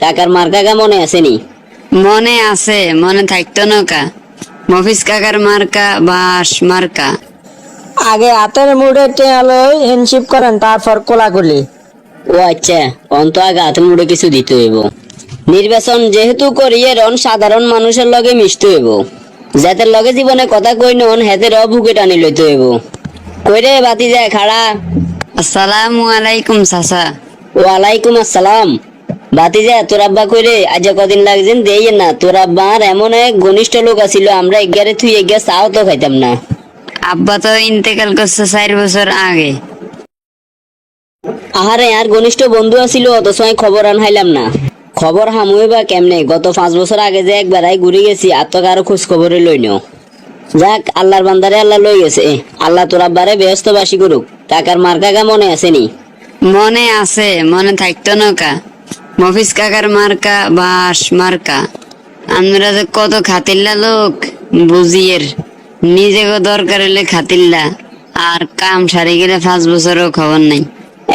কাকার মার কাকা মনে আসেনি? মনে আছে মনে থাকতো নৌকা মফিস কাকার মার্কা বাস মার্কা। আগে হাতের মুড়ে টেয়ালো হ্যান্ডশিপ করেন তারপর কোলাকুলি। ও আচ্ছা অন্ত আগে হাতে মুড়ে কিছু দিতে হইব। নির্বাচন যেহেতু করিয়ে রন সাধারণ মানুষের লগে মিশতে হইব। যাদের লগে জীবনে কথা কই নন হেতের বুকে টানি লইতে হইব। কইরে বাতি যায় খাড়া? আসসালামু আলাইকুম চাচা। ওয়ালাইকুম আসসালাম। যায় তোর আব্বা কইরে আজ কদিন লাগছেন দেই না। তোর আব্বার এমন এক ঘনিষ্ঠ লোক আছিল আমরা এগারে থুই এগিয়ে চাও তো খাইতাম না। আব্বা তো ইন্তেকাল করছে চার বছর আগে। আহারে আর ঘনিষ্ঠ বন্ধু আছিল অত সময় খবর আন হাইলাম না। খবর হামুয়ে বা কেমনে? গত পাঁচ বছর আগে যে একবার আই ঘুরে গেছি আর তো কারও খোঁজ খবরে লই নিও। যাক আল্লাহর বান্দারে আল্লাহ লই গেছে। আল্লাহ তোর আব্বারে ব্যস্ত বাসি করুক। কাকার মার কাকা মনে আসেনি মনে আছে মনে থাকতো নৌকা। মফিস কাকার মার্কা বাস মার্কা। আমরা যে কত খাতিল্লা লোক বুঝিয়ের। নিজেকে দরকার হলে খাতিল্লা। আর কাম সারি গেলে পাঁচ বছরও খবর নাই।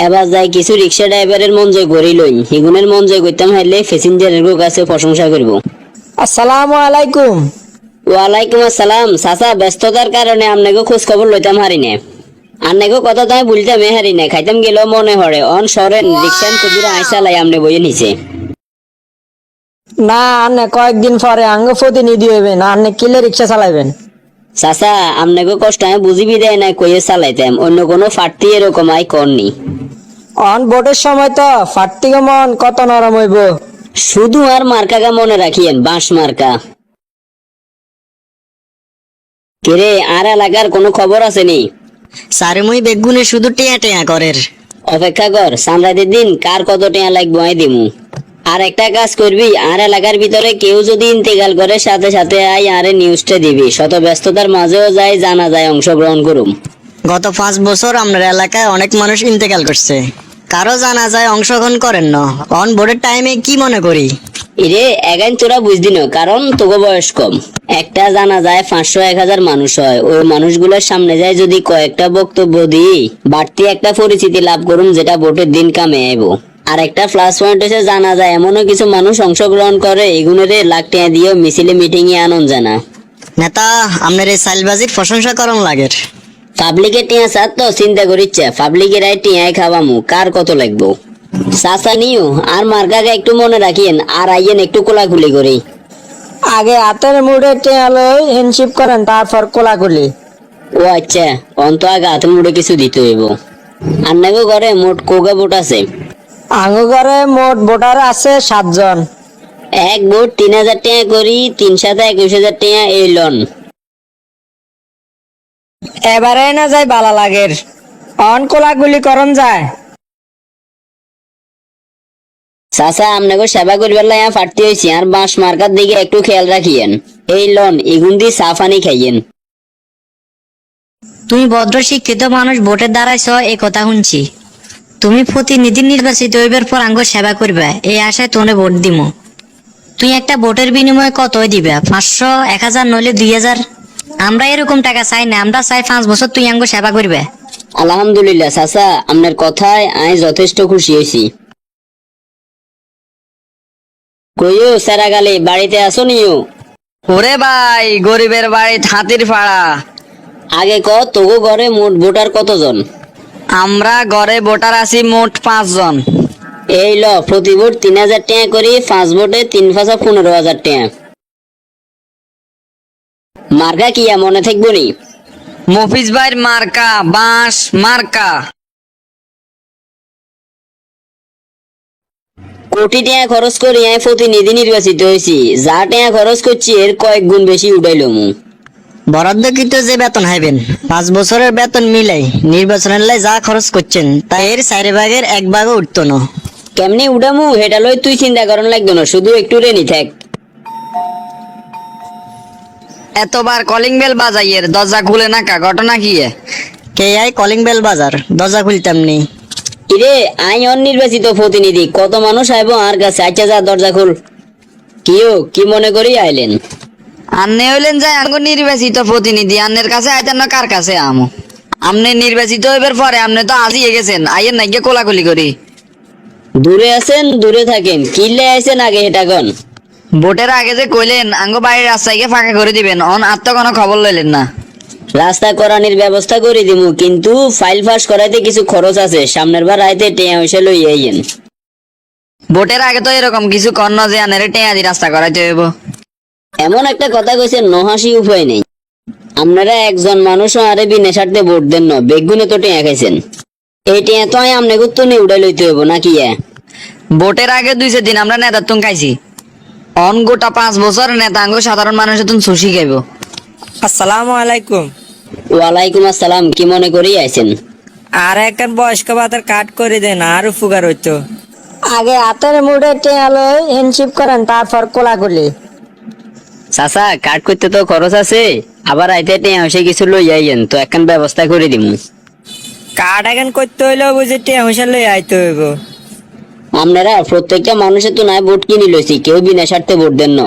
এবার যাই কিছু রিক্সা ড্রাইভারের মন জয় করি লইন। হিগুনের মন জয় করতাম হাইলে প্যাসেঞ্জারের কাছে প্রশংসা করব। আসসালামু আলাইকুম। ওয়ালাইকুম আসসালাম। চাচা ব্যস্ততার কারণে আপনাকে খোঁজ খবর লইতাম হারি নে আন্নাকে কথা তাই বলতাম এ হারি খাইতাম গেলেও মনে হরে অন সরেন রিক্সান কবিরা আইসা লাই আমনে বইয়ে নিছে। না আনে কয়েকদিন পরে আঙ্গ প্রতিনিধি হইবেন। আপনি কিলে রিক্সা চালাইবেন? চাচা আপনাকে কষ্ট আমি বুঝিবি দেয় নাই কইয়ে চালাইতাম। অন্য কোনো ফাটতি এরকম আই করনি। অন ভোটের সময় তো ফাটতিকে মন কত নরম হইব। শুধু আর মার্কাকা মনে রাখিয়েন বাঁশ মার্কা। কিরে আর এলাকার কোনো খবর আসেনি সারে মুই বেগুনে শুধু টিয়া টিয়া করের। অপেক্ষা কর সানরাইতের দিন কার কত টেয়া লাগবো আই দিমু। আর একটা কাজ করবি আর এলাকার ভিতরে কেউ যদি ইন্তেকাল করে সাথে সাথে আই আরে নিউজটা দিবি। শত ব্যস্ততার মাঝেও যায় জানা যায় অংশগ্রহণ করুম। গত পাঁচ বছর আমরা এলাকায় অনেক মানুষ ইন্তেকাল করছে। কারও জানা যায় অংশগ্রহণ করেন না। অন ভোটের টাইমে কি মনে করি? ইরে এগাইন তোরা বুঝদি না কারণ তোকে বয়স কম। একটা জানা যায় পাঁচশো এক হাজার মানুষ হয়। ওই মানুষগুলোর সামনে যায় যদি কয়েকটা বক্তব্য দিই বাড়তি একটা পরিচিতি লাভ করুম যেটা ভোটের দিন কামে আইব। আর একটা প্লাস পয়েন্ট হচ্ছে জানা যায় এমনও কিছু মানুষ অংশগ্রহণ করে এগুলোরে লাখ টাকা দিয়েও মিছিলে মিটিং এ আনন্দ জানা। নেতা আপনার এই সাইলবাজির প্রশংসা করন লাগের। পাবলিকের টিয়া সাত তো চিন্তা করিচ্ছে পাবলিকের আই টিয়াই খাওয়ামু কার কত লাগবো? চাচা নিও আর মার্কাকে একটু মনে রাখিয়েন আর আইয়েন একটু কোলাকুলি করি। আগে হাতের মুড়ে টেয়ালো হ্যান্ডশিপ করেন তারপর কোলাকুলি। ও আচ্ছা অন্ত আগে হাতে মুড়ে কিছু দিতে হইব। আন্নাগো ঘরে মোট কোগা ভোট আছে? আঙ্গ ঘরে মোট ভোটার আছে সাতজন। এক ভোট তিন হাজার টাকা করি তিন সাথে একুশ হাজার টাকা এই লোন। এবারে না যায় বালা লাগের। অন কোলাগুলি করন যায়। চাচা আপনাকে সেবা করিবার লাই ফাটতে হয়েছি আর বাঁশ মার্কার দিকে একটু খেয়াল রাখিয়েন। এই লোন এগুন দিয়ে সাফানি খাইয়েন। তুমি ভদ্র শিক্ষিত মানুষ ভোটের দ্বারাইছ এই কথা শুনছি। তুমি প্রতিনিধি নির্বাচিত হইবার পর আঙ্গ সেবা করবে। এই আশায় তোনে ভোট দিম। তুই একটা ভোটের বিনিময়ে কত দিবে? পাঁচশো এক হাজার নইলে দুই হাজার? আমরা এরকম টাকা চাই না। আমরা চাই পাঁচ বছর তুই আঙ্গ সেবা করবে। আলহামদুলিল্লাহ চাচা। আপনার কথায় আমি যথেষ্ট খুশি হয়েছি কইও সারা গালে বাড়িতে আসো নিও। ওরে ভাই গরিবের বাড়ি হাতির ফাড়া আগে ক তোগো ঘরে মোট ভোটার কতজন? আমরা ঘরে ভোটার আছি মোট পাঁচজন। এই ল প্রতি ভোট তিন হাজার টাকা করি পাঁচ ভোটে তিন পাঁচা পনেরো হাজার টাকা। মার্কা কিয়া মনে থাকব নি? মফিজ ভাইয়ের মার্কা বাঁশ মার্কা। কোটি টাকা খরচ করি আমি প্রতিনিধি নির্বাচিত হয়েছি। যা টাকা খরচ করছি এর কয়েক গুণ বেশি উঠাইলো মু। বরাদ্দকৃত যে বেতন হাইবেন পাঁচ বছরের বেতন মিলাই নির্বাচনের লাই যা খরচ করছেন তা এর চারি ভাগের এক ভাগও উঠতো না। কেমনি উঠামু হেটা লই তুই চিন্তা করন লাগতো না শুধু একটু রেনি থাক। এতবার কলিং বেল বাজাইয়ের দরজা খুলে না কা ঘটনা কি? কে আই কলিং বেল বাজার দরজা খুলতাম নি। ইরে আই অনির্বাচিত প্রতিনিধি কত মানুষ আইব আর কাছে? আচ্ছা যা দরজা খুল। কিও কি মনে করি আইলেন? আন্নে হইলেন যাই আঙ্গ নির্বাচিত প্রতিনিধি। আন্নের কাছে আইতেন না কার কাছে আমো? আমনে নির্বাচিত হইবার পরে আপনি তো আজিয়ে গেছেন আইয়ের নাকি কোলাকুলি করি। দূরে আছেন দূরে থাকেন। কিল্লে আছেন আগে এটা কন ভোটের আগে যে কইলেন আঙ্গ বাড়ির রাস্তাকে ফাঁকা করে দিবেন অন আর তো কোনো খবর লইলেন না। রাস্তা করানির ব্যবস্থা করে দিমু কিন্তু ফাইল ফাঁস করাইতে কিছু খরচ আছে। সামনের বার আইতে টেয়া হইসা লই আইয়েন। ভোটের আগে তো এরকম কিছু কর্ণ যে আনের টেয়া দি রাস্তা করাইতে হইব। এমন একটা কথা কইছেন নহাসি উপায় নেই। আপনারা একজন মানুষ আরে বিনে স্বার্থে ভোট দেন না বেগুনে তো টেয়া খাইছেন। এই টেয়া তো আমি আমনে গুত্ত নিয়ে উড়াই লইতে হইব নাকি এ? ভোটের আগে দুই চার দিন আমরা নেতার তুন খাইছি। অন গোটা পাঁচ বছর নেতাঙ্গ সাধারণ মানুষের তুন সুশি খাইব। আসসালামু আলাইকুম। ওয়ালাইকুম আসসালাম কি মনে করি আইছেন? আর একখান বয়স্ক ভাতার কাট করে দেন আর উপকার হইতো। আগে হাতের মুঠে টেয়া লই হ্যান্ডশিপ করেন তারপর কোলাকুলি। চাচা কাট করতে তো খরচ আছে আবার আইতে টেয়া হইসে কিছু লই আইয়েন তো একখান ব্যবস্থা করে দিমু। কাট এখন করতে হইলেও বুঝি টেয়া হইসা লই আইতে হইব। আপনারা প্রত্যেকটা মানুষের তো নাই ভোট কিনি লইছি কেউ বিনা স্বার্থে ভোট দেন না।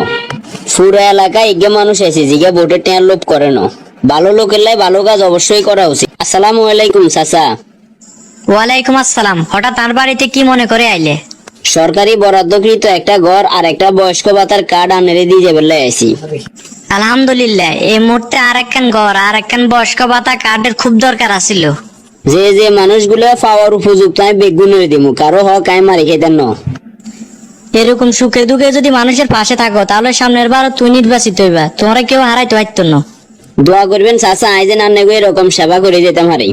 পুরো এলাকায় এগে মানুষ আছে জিগা ভোটের টেয়ার লোভ করে না। ভালো লোকের লাই ভালো কাজ অবশ্যই করা উচিত। আসসালামু আলাইকুম চাচা। ওয়ালাইকুম আসসালাম। হঠাৎ তার বাড়িতে কি মনে করে আইলে? সরকারি বরাদ্দকৃত একটা ঘর আর একটা বয়স্ক ভাতার কার্ড আনেরে দিয়ে যাবে আইছি। আলহামদুলিল্লাহ এই মুহূর্তে আর একখান ঘর আর একখান বয়স্ক ভাতা কার্ডের খুব দরকার আছিল। যে যে মানুষগুলো পাওয়ার উপযুক্ত আমি বেগুন দিমু কারও হক আমি মারি খেতেন না। এরকম সুখে দুঃখে যদি মানুষের পাশে থাকো তাহলে সামনের বার তুই নির্বাচিত হইবা তোমরা কেউ হারাইতে পারতো না। দোয়া করবেন চাচা আই যে নান্নে এরকম সেবা করে যেতে পারি।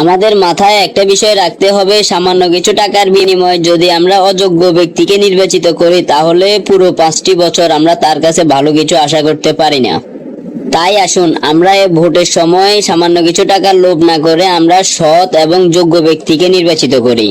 আমাদের মাথায় একটা বিষয় রাখতে হবে, সামান্য কিছু টাকার বিনিময়ে যদি আমরা অযোগ্য ব্যক্তিকে নির্বাচিত করি, তাহলে পুরো পাঁচটি বছর আমরা তার কাছে ভালো কিছু আশা করতে পারি না। তাই আসুন, আমরা এ ভোটের সময় সামান্য কিছু টাকার লোভ না করে আমরা সৎ এবং যোগ্য ব্যক্তিকে নির্বাচিত করি।